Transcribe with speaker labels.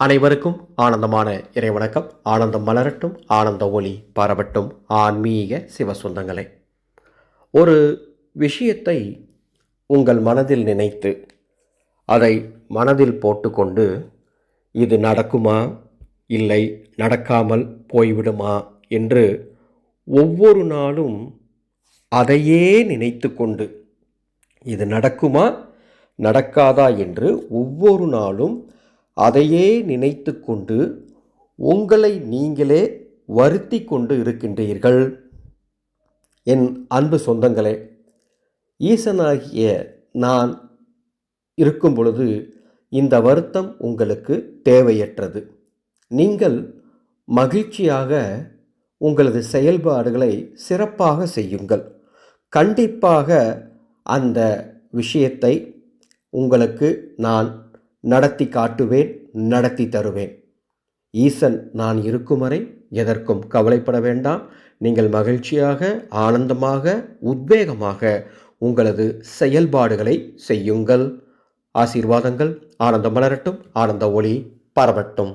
Speaker 1: அனைவருக்கும் ஆனந்தமான இறைவணக்கம். ஆனந்தம் மலரட்டும் ஆனந்த ஒளி பரவட்டும். ஆன்மீக சிவசொந்தங்களே ஒரு விஷயத்தை உங்கள் மனதில் நினைத்து அதை மனதில் போட்டுக்கொண்டு இது நடக்குமா? இல்லை நடக்காமல் போய்விடுமா? என்று ஒவ்வொரு நாளும் அதையே நினைத்து கொண்டு இது நடக்குமா? நடக்காதா? என்று ஒவ்வொரு நாளும் அதையே நினைத்து கொண்டு உங்களை நீங்களே வருத்தி கொண்டு இருக்கின்றீர்கள். என் அன்பு சொந்தங்களே ஈசனாகிய நான் இருக்கும் பொழுது இந்த வருத்தம் உங்களுக்கு தேவையற்றது. நீங்கள் மகிழ்ச்சியாக உங்களது செயல்பாடுகளை சிறப்பாக செய்யுங்கள். கண்டிப்பாக அந்த விஷயத்தை உங்களுக்கு நான் நடத்தி காட்டுவேன் நடத்தி தருவேன். ஈசன் நான் இருக்கும் வரை எதற்கும் கவலைப்பட வேண்டாம். நீங்கள் மகிழ்ச்சியாக ஆனந்தமாக உத்வேகமாக உங்களது செயல்பாடுகளை செய்யுங்கள். ஆசீர்வாதங்கள் ஆனந்தம் மலரட்டும் ஆனந்த ஒளி பரவட்டும்.